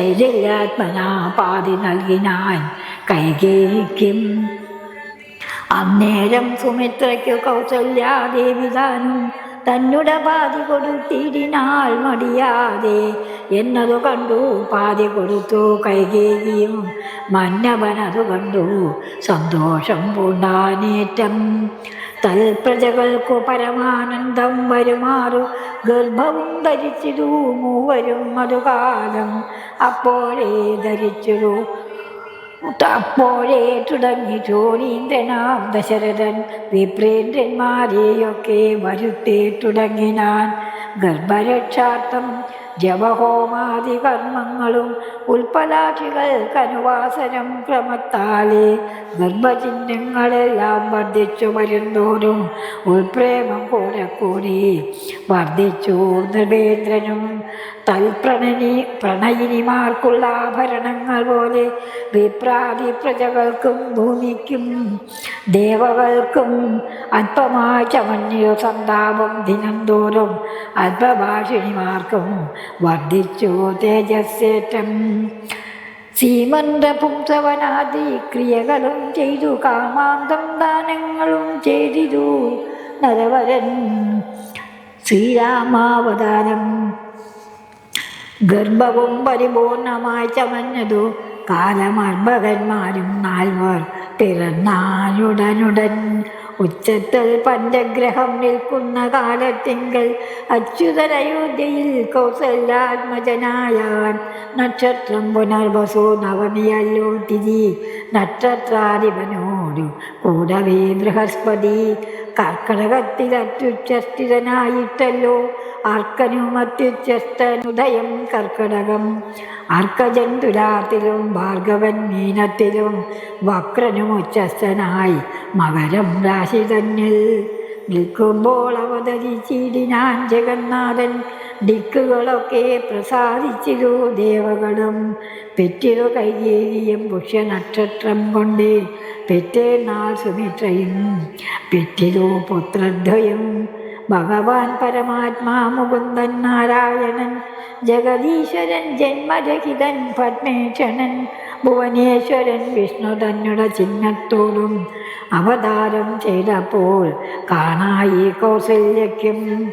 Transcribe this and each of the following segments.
ധൈര്യാത്മനാ പാതി നൽകിനാൻ കൈകേയിക്കും. അന്നേരം സുമിത്രയ്ക്കു കൗസല്യാദേവിതാനും തന്നുടെ പാതി കൊടുത്തിടിനാൾ മടിയാതെ എന്നതു കണ്ടു പാതി കൊടുത്തു കൈകേകിയും മന്നവനതു കണ്ടു. സന്തോഷം പൂണ്ടാനേറ്റം. തൽപ്രജകൾക്കു പരമാനന്ദം വരുമാറു. ഗർഭവും ധരിച്ചിരു മൂവരും മധുകാലം അപ്പോഴേ ധരിച്ചിരു അപ്പോഴേ തുടങ്ങി ജോലീന്ദ്രനാം ദശരഥൻ വിപ്രേന്ദ്രന്മാരെയൊക്കെ വരുത്തി തുടങ്ങിനാൻ. ഗർഭരക്ഷാർത്ഥം ജപഹോമാദി കർമ്മങ്ങളും ഉൽപ്പലാക്ഷികൾ കനുവാസനം ക്രമത്താലെ ഗർഭചിഹ്നങ്ങളെല്ലാം വർദ്ധിച്ചു വരുന്നോരും ഉൾപ്രേമം കൂടെ കൂടി വർദ്ധിച്ചു. നൃപേന്ദ്രനും തൽപ്രണനി പ്രണയിനിമാർക്കുള്ള ആഭരണങ്ങൾ പോലെ വിപ്രാതി പ്രജകൾക്കും ഭൂമിക്കും ദേവകൾക്കും അല്പമായ ചമഞ്ഞു സന്താപം ദിനംതോറും അല്പഭാഷിണിമാർക്കും വർദ്ധിച്ചു തേജസ്സേറ്റം. സീമന്ത പുംസവനാദി ക്രിയകളും ചെയ്തു കാമാന്തം ദാനങ്ങളും ചെയ്തിരു നരവരൻ. ശ്രീരാമാവതാരം ഗർഭവും പരിപൂർണമായി ചമഞ്ഞതു. കാലമർഭകന്മാരും നാൽവർ പിറന്നാലുടനുടൻ ഉച്ചത്തിൽ പഞ്ചഗ്രഹം നിൽക്കുന്ന കാലത്തിങ്കൽ അച്യുതനയോധ്യയിൽ കൗസല്യാത്മജനായാൻ. നക്ഷത്രം പുനർവസു നവമിയല്ലോ തിരി. നക്ഷത്രാധിപനോടു കൂടവേ ബൃഹസ്പതി. കർക്കടകത്തിൽ അത്യുച്ചസ്ഥിതനായിട്ടല്ലോ അർക്കനും അത്യുച്ചസ്ഥനുദയം കർക്കടകം. അർക്കജൻ തുലാത്തിലും ഭാർഗവൻ മീനത്തിലും വക്രനും ഉച്ചസ്ഥനായി മകരം രാശി തന്നിൽ നിൽക്കുമ്പോൾ അവതരിച്ചിടിനാൻ ജഗന്നാഥൻ ദിക്കുകളൊക്കെ പ്രസാദിച്ചിരു ദേവകളും. പെറ്റിരു കൈകേരിയും പുഷ്യനക്ഷത്രം കൊണ്ട് പെറ്റേനാൾ സുമിത്രയും പെറ്റിരു പുത്രദ്വയം ഭഗവാൻ പരമാത്മാ മുകുന്ദൻ നാരായണൻ ജഗദീശ്വരൻ ജന്മരഹിതൻ പത്മേക്ഷണൻ ഭുവനേശ്വരൻ വിഷ്ണു തന്നുട ചിഹ്നത്തോടും അവതാരം ചെയ്തപ്പോൾ കാണായി കൗസല്യയ്ക്കും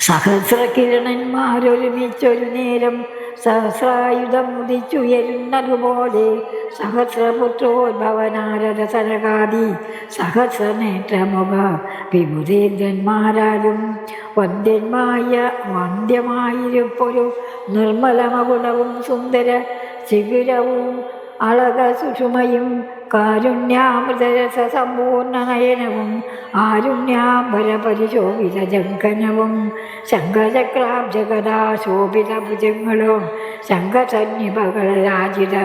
സഹസ്രകിരണന്മാരൊരുമിച്ചൊരു നേരം സഹസ്രായുധം ഉദിച്ചുയരുന്നതുപോലെ സഹസ്രപുത്രോദ്ഭവനാരദ സരകാദി സഹസ്രനേത്രമുഖ വിഭുതേന്ദ്രന്മാരാലും വന്ധ്യന്മായ വന്ധ്യമായിരുപ്പൊരു നിർമ്മലമഗുണവും സുന്ദര ശിഖിരവും അളക സുഷുമയും കാരുണ്യാമൃതരസ ആരുണ്യാംബരപരിശോഭിത ജങ്കനവും ശങ്കചക്രാബ്ജഗദാശോഭിത ഭുജങ്ങളും ശങ്കസന്നിഭകളരാജിത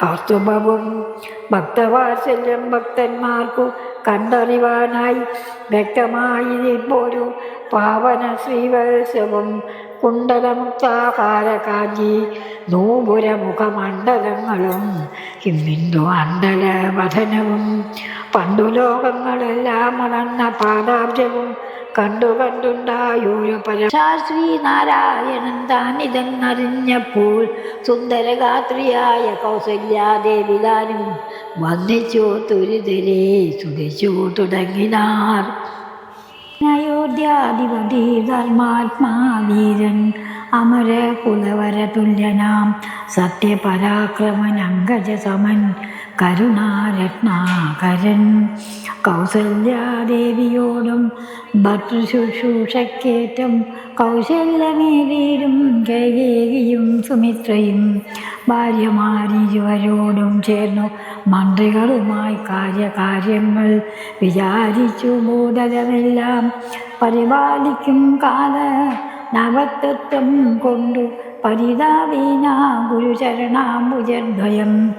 കൗസ്തുഭവും. ഭക്തവാത്സല്യം ഭക്തന്മാർക്കു കണ്ടറിവാനായി വ്യക്തമായി ഇപ്പോരു പാവന ശ്രീവത്സവും കുണ്ടലമുക്താകാരകാഞ്ചി നൂപുരമുഖമണ്ഡലങ്ങളും ഹിന്ദു അണ്ടല വധനവും പണ്ടു ലോകങ്ങളെല്ലാം വളർന്ന പാദാബ്ജവും കണ്ടു കണ്ടുണ്ടായൊരു ശ്രീനാരായണൻ താൻ ഇതെന്നറിഞ്ഞപ്പോൾ സുന്ദരഗാത്രിയായ കൗസല്യാദേവി താനും വന്ദിച്ചു തുരിതരെ സ്തുതിച്ചു തുടങ്ങിനാർ. അയോധ്യാധിപതി ധർമാത്മാവീരൻ അമര കുലവര തുല്യനാം സത്യപരാക്രമൻ അങ്കജസമൻ കരുണാരത്നാകരൻ. കൗസല്യാദേവിയോടും ഭർത്തൃശുശ്രൂഷക്കേറ്റം കൗശല്യമേറിയും കൈകേകിയും സുമിത്രയും ഭാര്യമാരിരുവരോടും ചേർന്നു മന്ത്രികളുമായി കാര്യകാര്യങ്ങൾ വിചാരിച്ചു ബോധകമെല്ലാം പരിപാലിക്കും കാല നവതത്വം കൊണ്ടു പരിതാവീന ഗുരുചരണാംബുജദ്വയം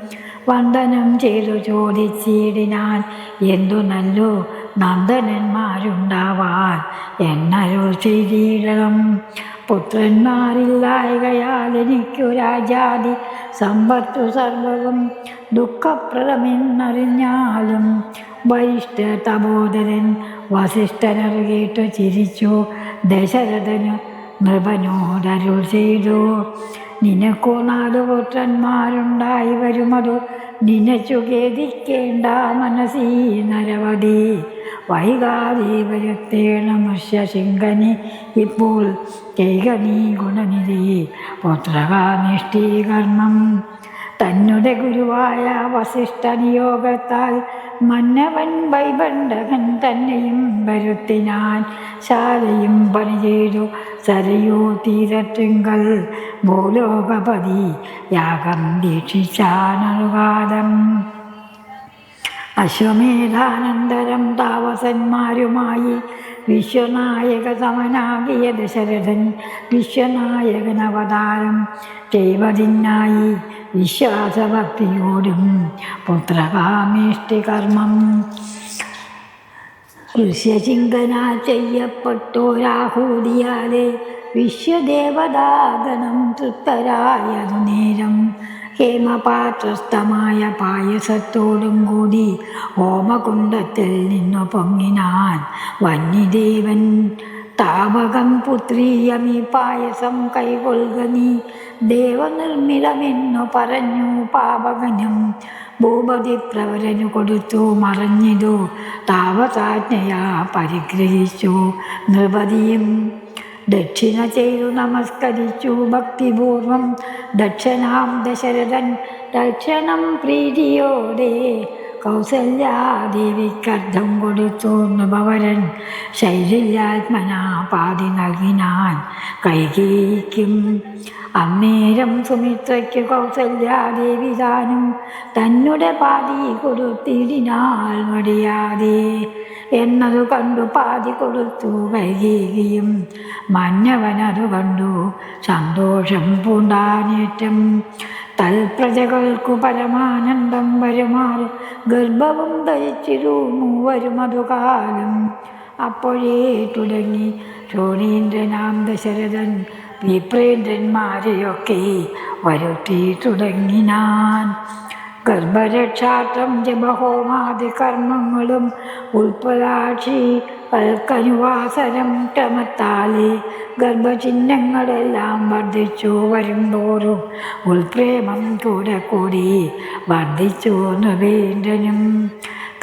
വന്ദനം ചെയ്തു ചോദിച്ചിടിനാൻ എന്തു നല്ലോ നന്ദനന്മാരുണ്ടാവാൻ എന്നരോ ചെയ്തിടണം പുത്രന്മാരില്ലായകയാൽ എനിക്കു രാജാതി സമ്പത്തു സർവവും ദുഃഖപ്രദമെന്നറിഞ്ഞാലും വരിഷ്ഠ തപോധരൻ വസിഷ്ഠനറുകേട്ടു ചിരിച്ചു ദശരഥനു നൃപനോടരുൾ ചെയ്തു നിനക്കു നാടുപുത്രന്മാരുണ്ടായി വരുമതു. നിനച്ചു ഖേദിക്കേണ്ട മനസ്സീ നരവതി വൈകാതെ വരുത്തേണം ശിങ്കനി ഇപ്പോൾ കൈകനീ ഗുണനിധി പുത്രകാനിഷ്ഠീകർമ്മം. തന്നെ ഗുരുവായ വസിഷ്ഠ നിയോഗത്താൽ മന്നവൻ വൈബണ്ഡകൻ തന്നെയും വരുത്തിനാൻ ശാലയും പണി ചെയ്തു. സരയോ തീരത്തിങ്കൽ ഭൂലോകപതി യാഗം ദീക്ഷിച്ചാനനുവാദം അശ്വമേധാനന്തരം താപസന്മാരുമായി വിശ്വനായക സമനാകിയ ദശരഥൻ വിശ്വനായകൻ അവതാരം ചെയ്വതിനായി വിശ്വാസഭക്തിയോടും പുത്രകാമേഷ്ടി കർമ്മം ഋഷ്യചിങ്കന ചെയ്യപ്പെട്ടോരാഹൂതിയാലെ വിശ്വദേവതാഗണം തൃപ്തരായതു നേരം ഹേമപാത്രസ്ഥമായ പായസത്തോടും കൂടി ഹോമകുണ്ടത്തിൽ നിന്നു പൊങ്ങിനാൻ വന്യദേവൻ താപകം പുത്രീയമീ പായസം കൈകൊള്ളുക നീ. ദേവനിർമ്മിതമെന്നു പറഞ്ഞു പാപകനും ഭൂപതി പ്രവരനു കൊടുത്തു മറഞ്ഞിതു. താപസാജ്ഞയാ പരിഗ്രഹിച്ചു. നൃപതിയും ദക്ഷിണ ചെയ്തു നമസ്കരിച്ചു ഭക്തിപൂർവം ദക്ഷിണാം ദശരഥൻ ദക്ഷണം പ്രീതിയോടെ കൗസല്യാദേവിക്കർദ്ധം കൊടുത്തു ഭവരൻ ശൈലിയാത്മനാ പാതി നൽകിനാൻ കൈകീക്കും അന്നേരം സുമിത്രയ്ക്ക് കൗസല്യാദേവി താനും തന്നെ പാതി കൊടുത്തിടിനാൽ മടിയാതെ എന്നതു കണ്ടു പാതി കൊടുത്തു വൈകീകിയും മഞ്ഞവനതു കണ്ടു സന്തോഷം പൂണ്ടാനേറ്റം. തൽപ്രജകൾക്കു പരമാനന്ദം വരുമാറ് ഗർഭവും ധരിച്ചിരു മൂവരും അതുകാലം. അപ്പോഴേ തുടങ്ങി ശോണീന്ദ്രനാം ദശരഥൻ വിപ്രേന്ദ്രന്മാരെയൊക്കെ വരുത്തി തുടങ്ങിനാൻ. ഗർഭരക്ഷാർത്ഥം ജപഹോമാദി കർമ്മങ്ങളും ഉൾപ്പലാക്ഷി കൽക്കനുവാസനം ക്രമത്താലെ ഗർഭചിഹ്നങ്ങളെല്ലാം വർദ്ധിച്ചു വരുമ്പോഴും ഉൾപ്രേമം കൂടെ കൂടി വർദ്ധിച്ചു നവേന്ദ്രനും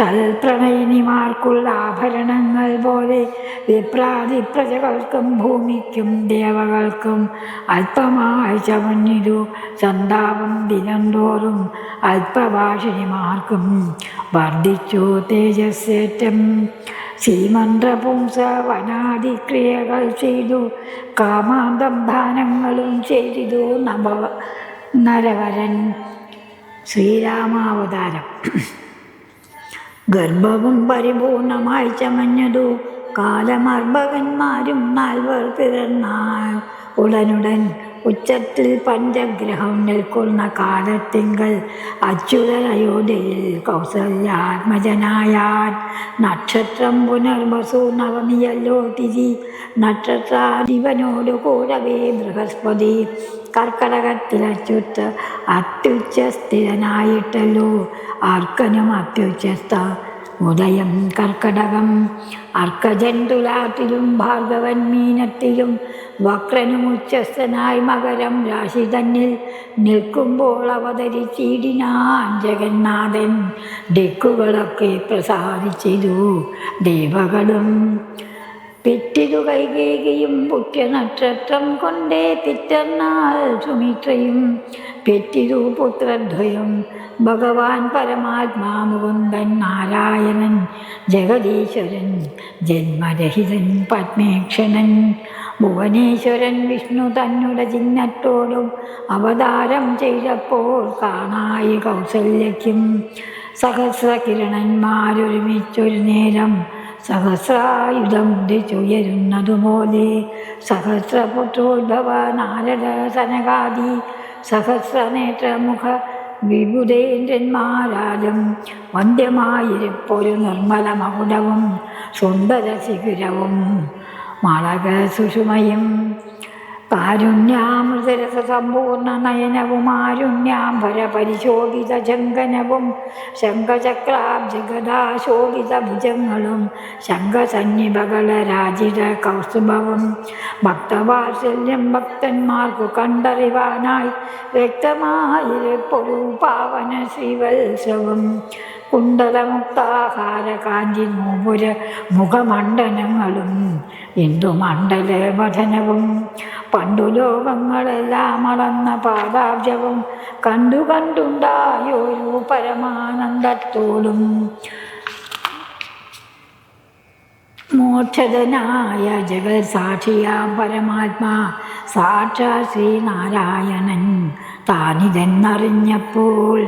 തൽപ്രണയിനിമാർക്കുള്ള ആഭരണങ്ങൾ പോലെ വിപ്രാതി പ്രജകൾക്കും ഭൂമിക്കും ദേവകൾക്കും അല്പമായി ചമഞ്ഞിരു സന്താപം ദിനംതോറും അല്പഭാഷിണിമാർക്കും വർദ്ധിച്ചു തേജസ്സേറ്റം. ശ്രീമന്ത്രപുംസ വനാദിക്രിയകൾ ചെയ്തു കാമാന്തം ദാനങ്ങളും ചെയ്തു നവ നരവരൻ. ശ്രീരാമാവതാരം. ഗർഭവും പരിപൂർണമായി ചമഞ്ഞതു. കാലമർഭകന്മാരും നാൽവർ പിറന്നാൾ ഉടനുടൻ ഉച്ചത്തിൽ പഞ്ചഗ്രഹം നിൽക്കുന്ന കാലത്തിങ്കൽ അച്യുതൻ അയോധ്യയിൽ കൗസല്യാത്മജനായാൽ. നക്ഷത്രം പുനർവസു നവമിയല്ലോ തിരി നക്ഷത്രാധിപനോടു കൂടവേ ബൃഹസ്പതി. കർക്കടകത്തിൽ അച്യുത്ത് അത്യുച്ച സ്ഥിരനായിട്ടല്ലോ അർക്കനും അത്യുച്ചസ്ഥ. ഉദയം കർക്കടകം. അർക്കജന്തുലാത്തിലും ഭാഗവൻ മീനത്തിലും വക്രനും ഉച്ചസ്ഥനായി മകരം രാശി തന്നിൽ നിൽക്കുമ്പോൾ അവതരിച്ചിടിനാൻ ജഗന്നാഥൻ. ദിക്കുകളൊക്കെ പ്രസാദിച്ചിരു ദേവകളും പെറ്റിതു പുറ്റ്യ നക്ഷത്രം കൊണ്ടേ തിറ്റന്നാൽ സുമിത്രയും പെറ്റിരു പുത്രദ്വയം ഭഗവാൻ പരമാത്മാ മുകുന്ദൻ നാരായണൻ ജഗദീശ്വരൻ ജന്മരഹിതൻ പത്മേക്ഷണൻ ഭുവനേശ്വരൻ വിഷ്ണു തന്നുടെ ചിഹ്നത്തോടും അവതാരം ചെയ്തപ്പോൾ കാണായി കൗസല്യയ്ക്കും സഹസ്രകിരണന്മാരൊരുമിച്ചൊരു നേരം സഹസ്രായുധം ഉദിച്ചുയരുന്നതുപോലെ സഹസ്രപുത്രോദ്ഭവ നാരദ സനകാദി സഹസ്രനേത്രമുഖ വിബുധേന്ദ്രന്മാരാലും വന്ധ്യമായിരിപ്പൊരു നിർമ്മല മകുടവും സുന്ദര ശിഖിരവും മാളക സുഷുമയും കാരുണ്യാമൃതരസ സമ്പൂർണ നയനവുമാരുണ്യാംബര പരിശോഭിത ചങ്കനവും ശംഖചക്രാബ്ജഗദാശോഭിത ഭുജങ്ങളും ശംഖസന്നിഭകള രാജിത കൗസുഭവും ഭക്തവാത്സല്യം ഭക്തന്മാർക്കു കണ്ടറിവാനായി വ്യക്തമായിരപ്പൊരു പാവന ശ്രീവത്സവം. കുണ്ടലമുക്താഹാര കാഞ്ചി നൂപുര മുഖമണ്ഡലങ്ങളും ഇന്ദുമണ്ഡല വധനവും പണ്ടു ലോകങ്ങളെല്ലാം അളന്ന പാദാബ്ജവും കണ്ടു കണ്ടുണ്ടായൊരു പരമാനന്ദത്തോടും മോക്ഷതനായ ജഗത് സാക്ഷിയാം പരമാത്മാ സാക്ഷാ ശ്രീനാരായണൻ. താനിതെന്നറിഞ്ഞപ്പോൾ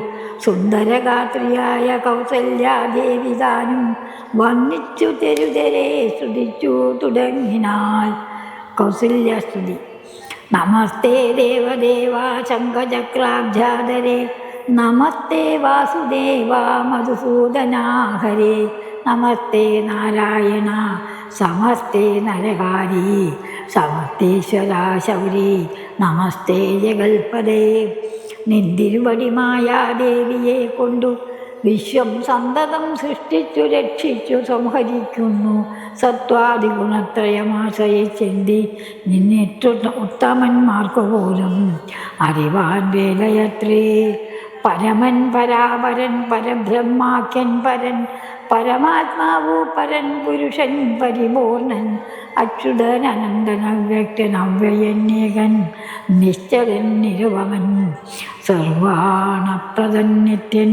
സുന്ദരഗാത്രിയായ കൗസല്യാദേവി താനും വന്നിച്ചു തെരുതരെ സ്തുതിച്ചു തുടങ്ങിനാൾ കൗസല്യസ്തുതി. നമസ്തേ ദേവദേവ ശങ്കചക്രാബ്ജാതരെ നമസ്തേ വാസുദേവ മധുസൂദനാഹരേ. നമസ്തേ നാരായണ. സമസ്തേ നരകാരി. സമസ്തേശ്വര ശൗരി നമസ്തേ ജഗൽപദേ നിന്തിരുവടി മായാദേവിയെ കൊണ്ടു വിശ്വം സന്തതം സൃഷ്ടിച്ചു രക്ഷിച്ചു സംഹരിക്കുന്നു. സത്വാദി ഗുണത്രയമാശ്രയിച്ചെന്തി നിന്നേറ്റു ഉത്തമന്മാർക്ക് പോലും അറിവാൻ വേലയത്രേ. പരമൻ പരാപരൻ പരബ്രഹ്മാഖ്യൻ പരൻ പരമാത്മാവു പരൻ പുരുഷൻ പരിപൂർണൻ അച്യുതൻ അനന്തൻ അവ്യക്തൻ അവ്യയന്യകൻ നിശ്ചലൻ നിരുപമൻ സർവാണപ്രദൻ നിത്യൻ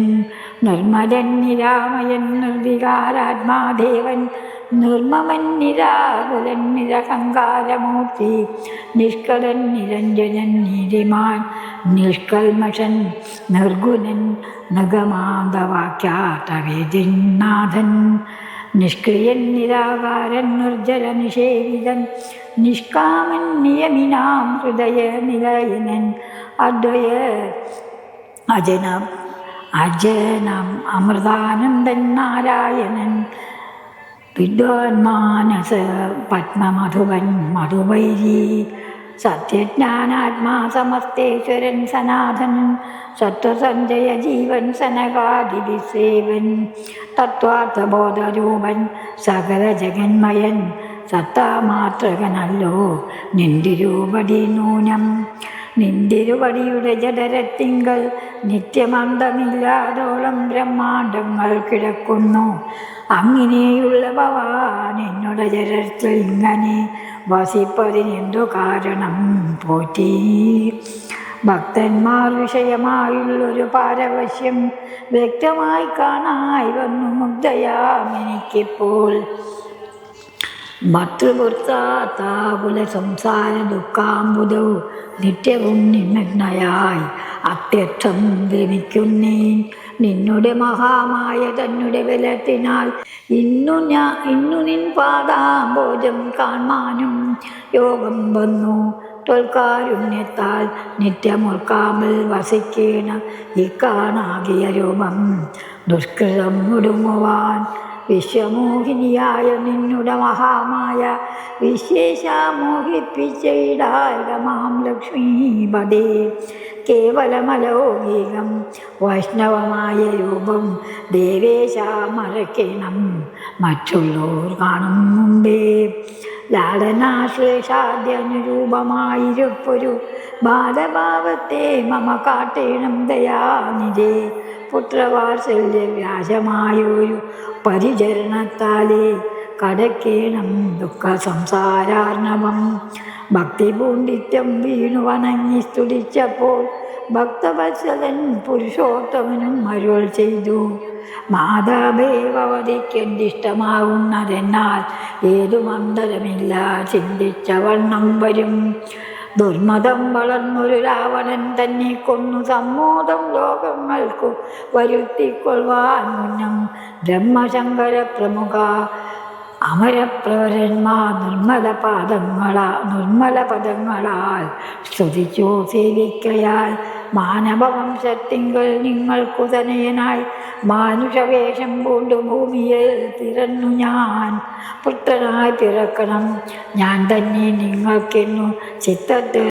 നിർമ്മലൻ നിരാമയൻ നിർവികാരാത്മാദേവൻ നിർമ്മമൻ നിരാകുലൻ നിരഹങ്കാരമൂർത്തി നിഷ്കളൻ നിരഞ്ജനൻ നീതിമാൻ നിഷ്കൽമഷൻ നിർഗുണൻ നഗമാന്തവാക്യാതവേദിനാഥൻ നിഷ്ക്രിയൻ നിരാകാരൻ നിർജല നിഷേവിതൻ നിഷ്കാമൻ നിയമിനാം ഹൃദയ നിലയനൻ അദ്വയ അജനം അജനം അമൃതാനന്ദൻ നാരായണൻ വിദ്വാൻ മാനസ പത്മമധുവൻ മധുവൈരി സത്യജ്ഞാനാത്മാ സമസ്തേശ്വരൻ സനാഥൻ സത്വസഞ്ജയ ജീവൻ സനകാദിവിസേവൻ തത്വാർത്ഥബോധരൂപൻ സകല ജഗന്മയൻ സത്താമാത്രകനല്ലോ നിന്തിരൂപടി നൂനം. നിന്തിരുവടിയുടെ ജഡരത്തിങ്കൾ നിത്യമന്തമില്ലാതോളം ബ്രഹ്മാണ്ടങ്ങൾ കിടക്കുന്നു. അങ്ങനെയുള്ള ഭവാൻ എന്നോട് ജരത്തിൽ ഇങ്ങനെ വസിപ്പതിനെന്തു കാരണം പോറ്റി? ഭക്തന്മാർ വിഷയമായുള്ളൊരു പാരവശ്യം വ്യക്തമായി കാണായി വന്നു. മുഗ്ധയാം എനിക്കിപ്പോൾ ഭർത്തൃപുർത്താകുല സംസാര ദുഃഖാമ്പുതവും നിത്യവും നിന്നയായി. അത്യക്ഷം ഭ്രമിക്കുന്നേൻ നിന്നുടെ മഹാമായ തന്നുടെ ബലത്തിനാൽ ഇന്നു ഞാൻ ഇന്നു നിൻ പാദാംബോജം കാണാനും യോഗം വന്നു. തൊൽക്കാരുണ്യത്താൽ നിത്യമുൾക്കാമ്പിൽ വസിക്കേണ ഇക്കാണാകിയ രൂപം ദുഷ്കൃതം ഒടുങ്ങുവാൻ വിശ്വമോഹിനിയായ നിന്നുടെ മഹാമായ വിശേഷ മോഹിപ്പിച്ചയിടായകമാം ലക്ഷ്മീപദേ കേവലമലൗകികം വൈഷ്ണവമായ രൂപം ദേവേശ മറ്റുള്ളവർ കാണും മുമ്പേ. ലാടനാശേഷാദ്യനുരൂപമായിരുപ്പൊരു ബാലഭാവത്തെ മമ കാട്ടേണം ദയാനിധേ. പുത്രവാത്സല്യ വ്യാജമായൊരു പരിചരണത്താലേ കടക്കേണം ദുഃഖ സംസാരാർണവം ഭക്തി പൂണ്ടിറ്റം വീണു വണങ്ങി സ്തുതിച്ചപ്പോൾ ഭക്തവത്സലൻ പുരുഷോത്തമനും അരുൾ ചെയ്തു. മാതാഭേവതിക്കെന്തിഷ്ടമാകുന്നതെന്നാൽ ഏതു മന്ദരമില്ല ചിന്തിച്ച വണ്ണം വരും. ദുർമതം വളർന്നൊരു രാവണൻ തന്നെ കൊന്നു സമ്മോദം ലോകങ്ങൾക്കു വരുത്തിക്കൊള്ളുവാൻ ബ്രഹ്മശങ്കര പ്രമുഖ അമരപ്രവരന്മാർ നിർമ്മല പാദങ്ങളാ നിർമ്മല പദങ്ങളാൽ സ്തുതിച്ചു സേവിക്കയാൽ മാനവവംശത്തിങ്കൽ നിങ്ങൾക്കു തനയനായി മാനുഷവേഷം പൂണ്ടു ഭൂമിയിൽ തിരന്നു ഞാൻ. പുത്രനായി പിറക്കണം ഞാൻ തന്നെ നിങ്ങൾക്കെന്നു ചിത്തത്തിൽ